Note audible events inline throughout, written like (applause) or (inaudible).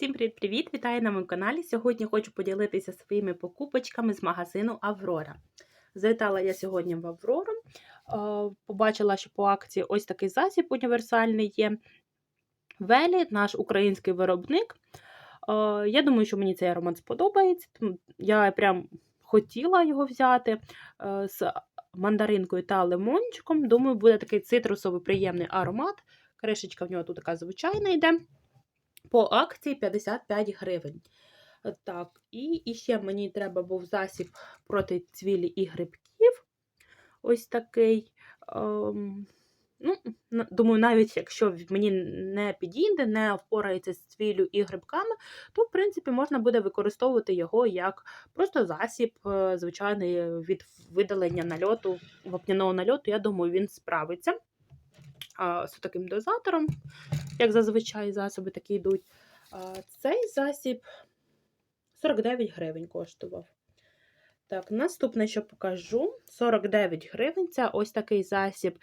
Всім привіт-привіт! Вітаю на моєму каналі. Сьогодні хочу поділитися своїми покупочками з магазину Аврора. Завітала я сьогодні в Аврору. Побачила, що по акції ось такий засіб універсальний є. Велі, наш український виробник. Я думаю, що мені цей аромат сподобається. Я прям хотіла його взяти з мандаринкою та лимончиком. Думаю, буде такий цитрусовий приємний аромат. Кришечка в нього тут така звичайна йде. По акції 55 гривень. Так, і, і ще мені треба був засіб проти цвілі і грибків. Ось такий. Ем, ну, думаю, навіть якщо мені не підійде, не впорається з цвіллю і грибками, то, в принципі, можна буде використовувати його як просто засіб, е, звичайний від видалення нальоту, вапняного нальоту. Я думаю, він справиться з таким дозатором, як зазвичай засоби такі йдуть. Цей засіб 49 гривень коштував. Так, наступне, що покажу: 49 гривень. Це ось такий засіб.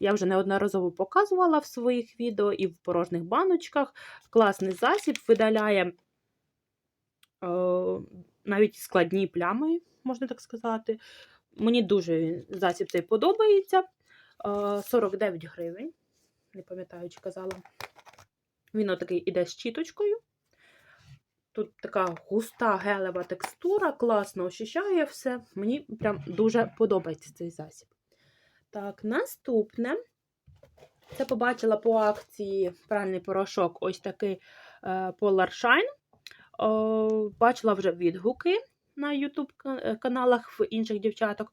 Я вже неодноразово показувала в своїх відео і в порожніх баночках. Класний засіб видаляє навіть складні плями, можна так сказати. Мені дуже засіб цей подобається. Е, 49 гривень. Не пам'ятаю, чи казала. Він отакий іде з чіточкою. Тут така густа гелева текстура, класно ощущає все. Мені прям дуже подобається цей засіб. Так, наступне. Це побачила по акції пральний порошок ось такий е, Polar Shine. О, бачила вже відгуки на YouTube каналах в інших дівчаток.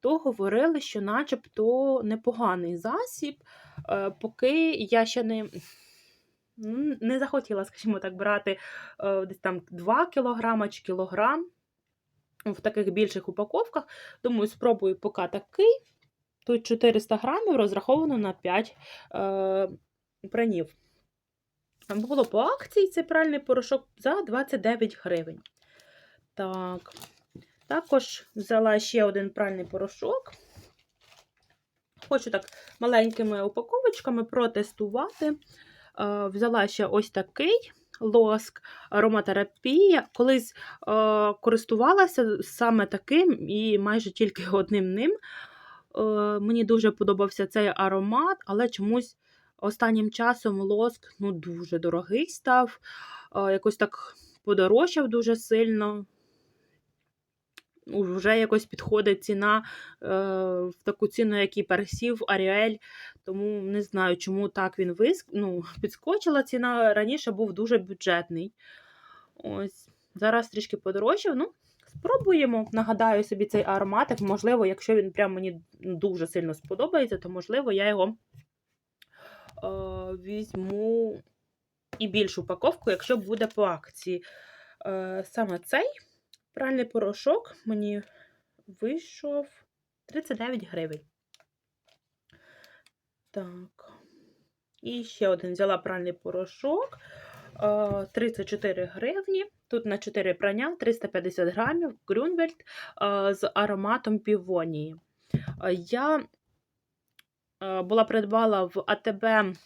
То говорили, що начебто непоганий засіб, е, поки я ще не, не захотіла, скажімо так, брати е, десь там 2 кг чи кілограм в таких більших упаковках. Думаю, спробую поки такий. Тут 400 грамів розраховано на 5 е, пранів. Було по акції цей пральний порошок за 29 гривень. Так. Також взяла ще один пральний порошок. Хочу так маленькими упаковочками протестувати. Е, Взяла ще ось такий лоск ароматерапія. Колись е, користувалася саме таким і майже тільки (laughs) одним ним. Е, Мені дуже подобався цей аромат, але чомусь останнім часом лоск ну, дуже дорогий став. Якось так подорожчав дуже сильно. Вже якось підходить ціна е, в таку ціну, як і Аріель. Тому не знаю, чому так він виск... ну, (laughs) підскочила ціна. Раніше був дуже бюджетний. Ось. Зараз трішки подорожчав. Ну, спробуємо. Нагадаю собі цей ароматик. Можливо, якщо він прям мені дуже сильно сподобається, то можливо я його е, візьму і більшу упаковку, якщо буде по акції. Е, саме цей пральний порошок мені вийшов 39 гривень. Так. І ще один взяла пральний порошок. е, 34 гривні. Тут на 4 прання 350 грамів Грюнвельд з ароматом півонії. Я була придбала в АТБ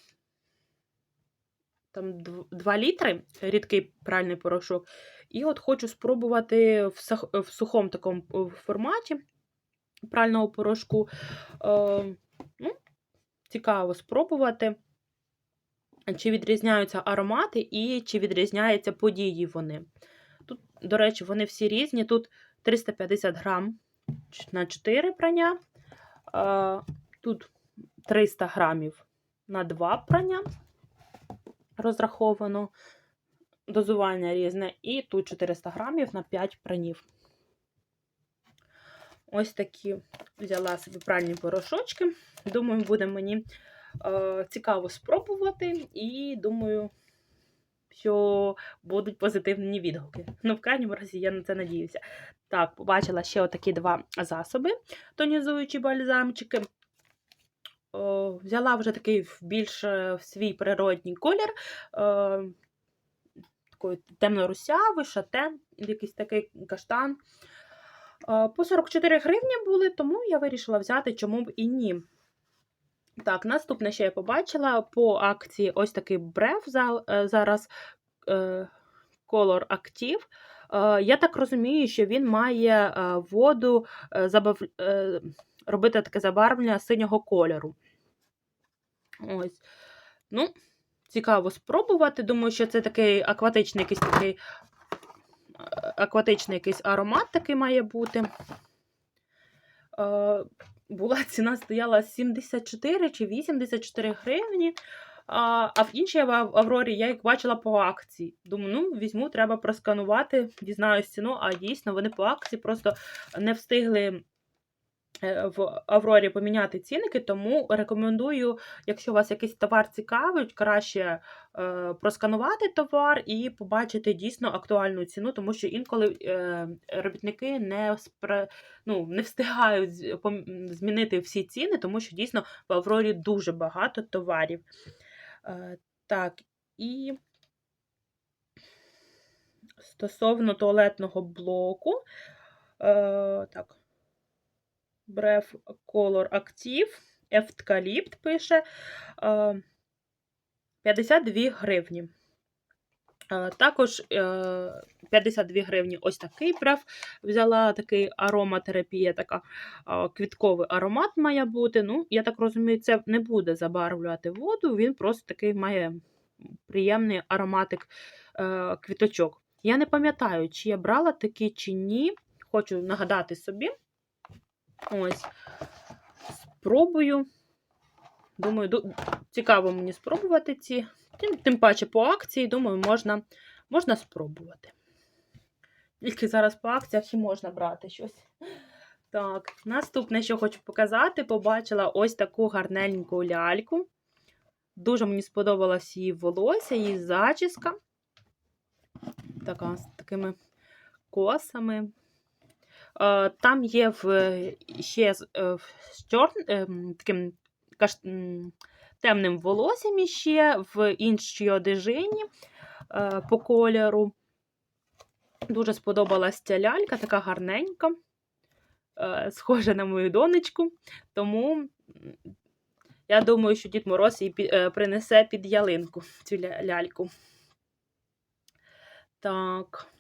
там 2 літри рідкий пральний порошок. І от хочу спробувати в, сухому такому е, форматі прального порошку. Е, ну, цікаво спробувати, чи відрізняються аромати і чи відрізняються події вони. Тут, до речі, вони всі різні. Тут 350 грам на 4 прання, е, тут 300 грамів на 2 прання розраховано. Дозування різне, і тут 400 грамів на 5 пранів. Ось такі взяла собі пральні порошочки. Думаю, буде мені е, цікаво спробувати, і думаю, що будуть позитивні відгуки. Ну, в крайньому разі, я на це надіюся. Так, побачила ще отакі два засоби, тонізуючі бальзамчики. Взяла вже такий більш е, свій природній колір. Е, темно-русявий, шатен, якийсь такий каштан. По 44 гривні були, тому я вирішила взяти, чому б і ні. Так, наступне, що я побачила по акції ось такий брев е, зараз е, Color Active. Я так розумію, що він має е, воду забав... робити таке забарвлення синього кольору. Ось. Ну, цікаво спробувати. Думаю, що це такий акватичний якийсь такий е, акватичний якийсь аромат такий має бути. Е, Була (laughs) ціна стояла 74 чи 84 гривні. А в іншій Ав- Аврорі я їх бачила по акції. Думаю, ну візьму, треба просканувати, дізнаюсь ціну, а дійсно вони по акції просто не встигли в Аврорі поміняти цінники, тому рекомендую, якщо у вас якийсь товар цікавить, краще е, просканувати товар і побачити дійсно актуальну ціну, тому що інколи е, робітники не, ну, не встигають змінити всі ціни, тому що дійсно в Аврорі дуже багато товарів. Е, так, і стосовно туалетного блоку, е, так, Bref Color Active, Евткаліпт пише е, 52 гривні. Е, Також е, 52 гривні ось такий бреф. Взяла такий ароматерапія, така е, квітковий аромат має бути. Ну, я так розумію, це не буде забарвлювати воду, він просто такий має приємний ароматик е, квіточок. Я не пам'ятаю, чи я брала такі, чи ні. Хочу нагадати собі. Ось. Спробую. Думаю, ду- цікаво мені спробувати ці. Тим, тим паче по акції, думаю, можна, можна спробувати. Тільки зараз по акціях і можна брати щось. Так, наступне, що хочу показати, побачила ось таку гарненьку ляльку. Дуже мені сподобалась її волосся, її зачіска. Така, з такими косами. Е, Там є в, ще е, з чор, ем, таким каш, темним волоссям іще, в іншій одежині е, по кольору. Дуже сподобалась ця лялька, така гарненька, схожа на мою донечку. Тому я думаю, що Дід Мороз її принесе під ялинку цю ляльку. Так.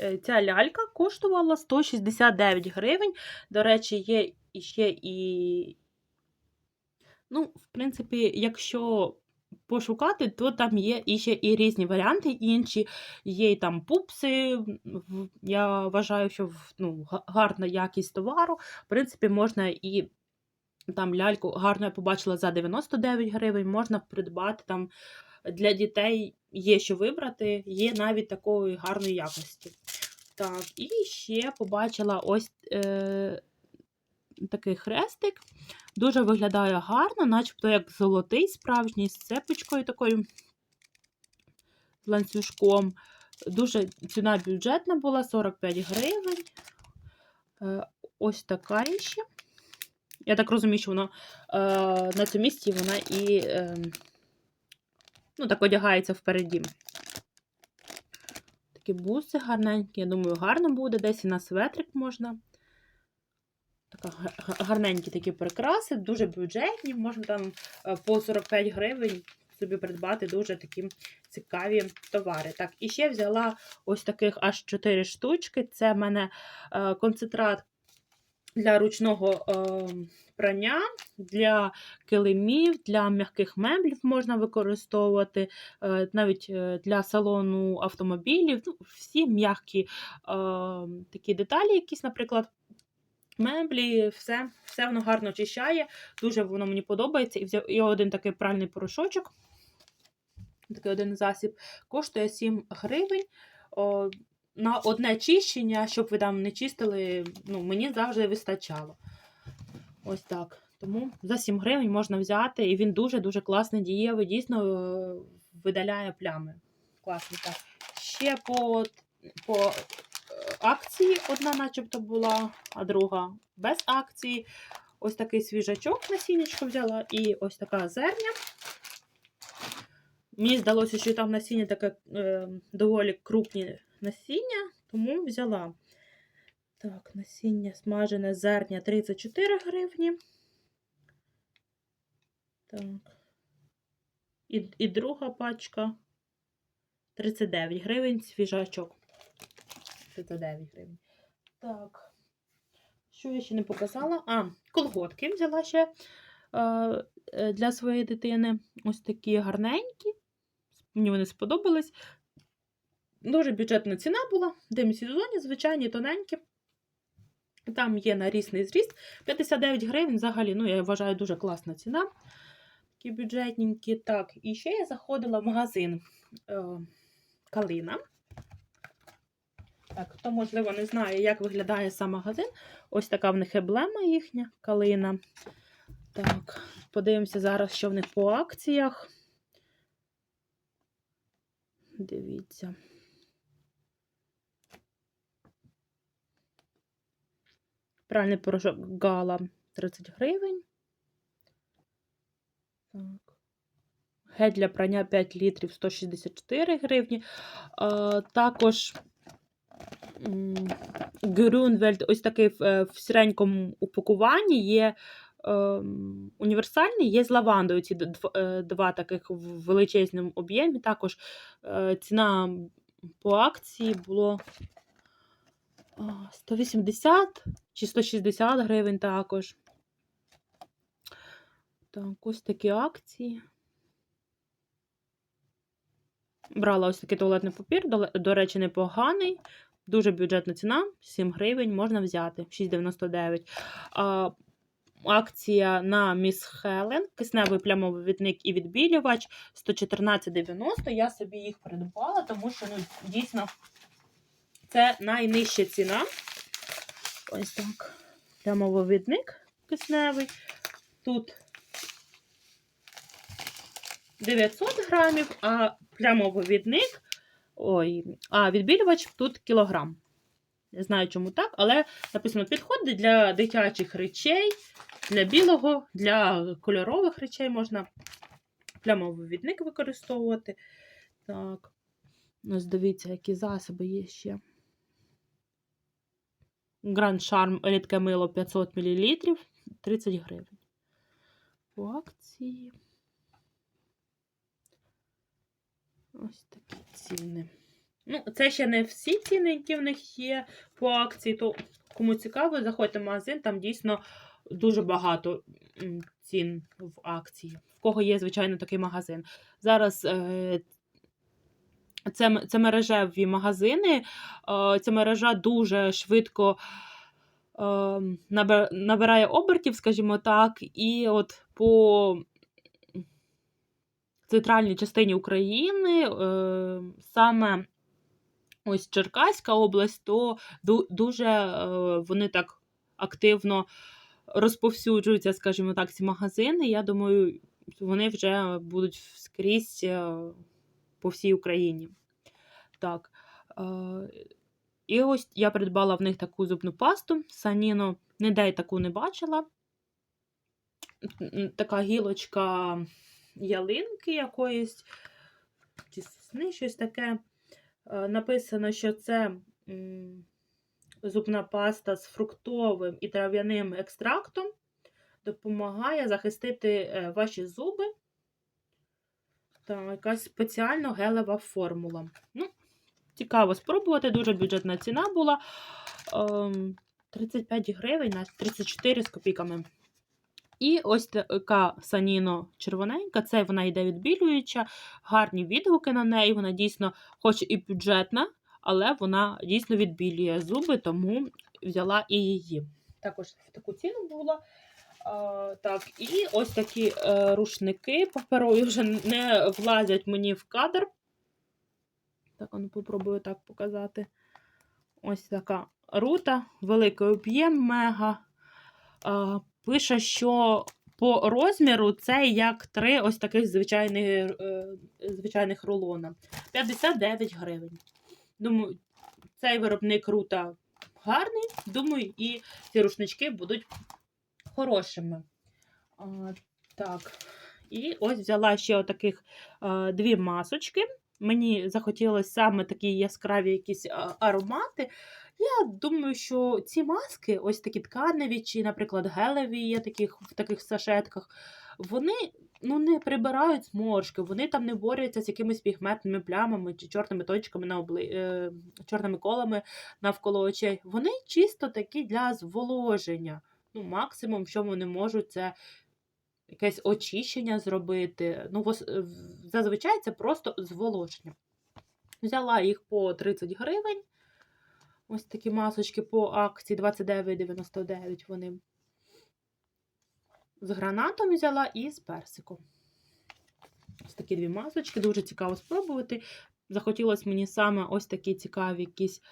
Е, Ця лялька коштувала 169 гривень. До речі, є іще і. Ну, в принципі, якщо пошукати, то там є іще і різні варіанти інші. Є і там пупси. Я вважаю, що ну, гарна якість товару. В принципі, можна і там ляльку гарно я побачила за 99 гривень, можна придбати там для дітей є що вибрати, є навіть такої гарної якості. Так, і ще побачила ось е, такий хрестик. Дуже виглядає гарно, начебто як золотий справжній, з цепочкою такою з ланцюжком. Дуже ціна бюджетна була 45 гривень. Е, ось така ще. Я так розумію, що воно е, на цьому місці вона і е, ну, так одягається впереді. Такі буси гарненькі. Я думаю, гарно буде. Десь і на светрик можна. Така га- га- гарненькі такі прикраси, дуже бюджетні. Можна там е, по 45 гривень собі придбати дуже такі цікаві товари. Так, і ще взяла ось таких аж 4 штучки. Це в мене е, концентрат для ручного е, прання, для килимів, для м'яких меблів можна використовувати, е, навіть е, для салону автомобілів. Ну, всі м'які такі деталі, якісь, наприклад. Меблі, все, все воно гарно очищає. Дуже воно мені подобається. І взяв і один такий пральний порошочок. Такий один засіб коштує 7 гривень. На одне чищення, щоб ви там не чистили, ну, мені завжди вистачало. Ось так. Тому за 7 гривень можна взяти, і він дуже-дуже класний, дієвий, дійсно е, видаляє плями. Класний так. Ще по, по е, акції одна, начебто, була, а друга без акції. Ось такий свіжачок насіннячко взяла, і ось така зерня. Мені здалося, що там насіння таке е, доволі крупні насіння, тому взяла. Так, насіння смажене зерня 34 гривні. Так. І, і друга пачка 39 гривень свіжачок. 39 гривень. Так. Що я ще не показала? А, колготки взяла ще е, е, для своєї дитини. Ось такі гарненькі. Мені вони сподобались. Дуже бюджетна ціна була. Демісезонні, звичайні, тоненькі. Там є нарісний зріст. 59 гривень взагалі, ну, я вважаю, дуже класна ціна. Такі бюджетненькі. Так, і ще я заходила в магазин е, Калина. Так, хто, можливо, не знає, як виглядає сам магазин. Ось така в них еблема їхня калина. Так, подивимося зараз, що в них по акціях. Дивіться. Пральний порошок Гала 30 гривень. Гель для прання 5 літрів 164 гривні. А, також Грюнвельд, ось такий в, е, в сіренькому упакуванні є е, універсальний, є з лавандою. Ці е, два таких в величезному об'ємі. Також ціна по акції було 180 чи 160 гривень також. Так, ось такі акції. Брала ось такий туалетний папір, до, до речі, непоганий. Дуже бюджетна ціна, 7 гривень можна взяти, 6,99. А, акція на Міс Хелен, кисневий плямовий відник і відбілювач 114,90. Я собі їх придбала, тому що ну, дійсно це найнижча ціна. Ось так. Плямовий відник кисневий. Тут 900 грамів, а плямовий ой, а відбілювач тут кілограм. Не знаю, чому так, але написано підходить для дитячих речей, для білого, для кольорових речей можна плямовий відник використовувати. Так, ось дивіться, які засоби є ще. Grand Charm рідке мило 500 мл 30 гривень. По акції. Ось такі ціни. Ну, це ще не всі ціни, які в них є по акції. То кому цікаво, заходьте в магазин, там дійсно дуже багато цін в акції. В кого є, звичайно, такий магазин. Зараз е, це, це мережеві магазини. Е, ця мережа дуже швидко е, набирає обертів, скажімо так, і от по центральній частині України, е, саме ось Черкаська область, то дуже вони так активно розповсюджуються, скажімо так, ці магазини. Я думаю, вони вже будуть скрізь по всій Україні. Так. Е, і ось я придбала в них таку зубну пасту. Саніно, ніде таку не бачила. Така гілочка ялинки якоїсь, чи сосни, щось таке. Е, Написано, що це зубна паста з фруктовим і трав'яним екстрактом допомагає захистити е, ваші зуби. Та якась спеціально гелева формула. Ну, цікаво спробувати, дуже бюджетна ціна була. Ем, 35 гривень на 34 з копійками. І ось така саніно червоненька, це вона йде відбілююча, гарні відгуки на неї. Вона дійсно, хоч і бюджетна, але вона дійсно відбілює зуби, тому взяла і її. Також в таку ціну була. Так, і ось такі е, рушники паперові вже не влазять мені в кадр. Так, ну попробую так показати. Ось така рута, великий об'єм, мега. Пише, що по розміру це як три ось таких звичайних, е, звичайних рулона. 59 гривень. Думаю, цей виробник рута гарний. Думаю, і ці рушнички будуть хорошими. Так. І ось взяла ще отаких дві масочки. Мені захотілося саме такі яскраві якісь аромати. Я думаю, що ці маски, ось такі тканеві, чи, наприклад, гелеві є таких, в таких сашетках, вони ну, не прибирають зморшки, вони там не борються з якимись пігментними плямами чи чорними точками на обли... е, чорними колами навколо очей. Вони чисто такі для зволоження. Ну, максимум, що вони можуть, це якесь очищення зробити. Ну, е, зазвичай це просто зволоження. Взяла їх по 30 гривень. Ось такі масочки по акції 29,99 вони. З гранатом взяла і з персиком. Ось такі дві масочки, дуже цікаво спробувати. Захотілося мені саме ось такі цікаві якісь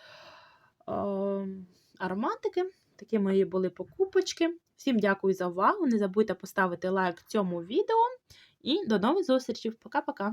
е, ароматики. Такі мої були покупочки. Всім дякую за увагу. Не забудьте поставити лайк цьому відео. І до нових зустрічей. Пока-пока!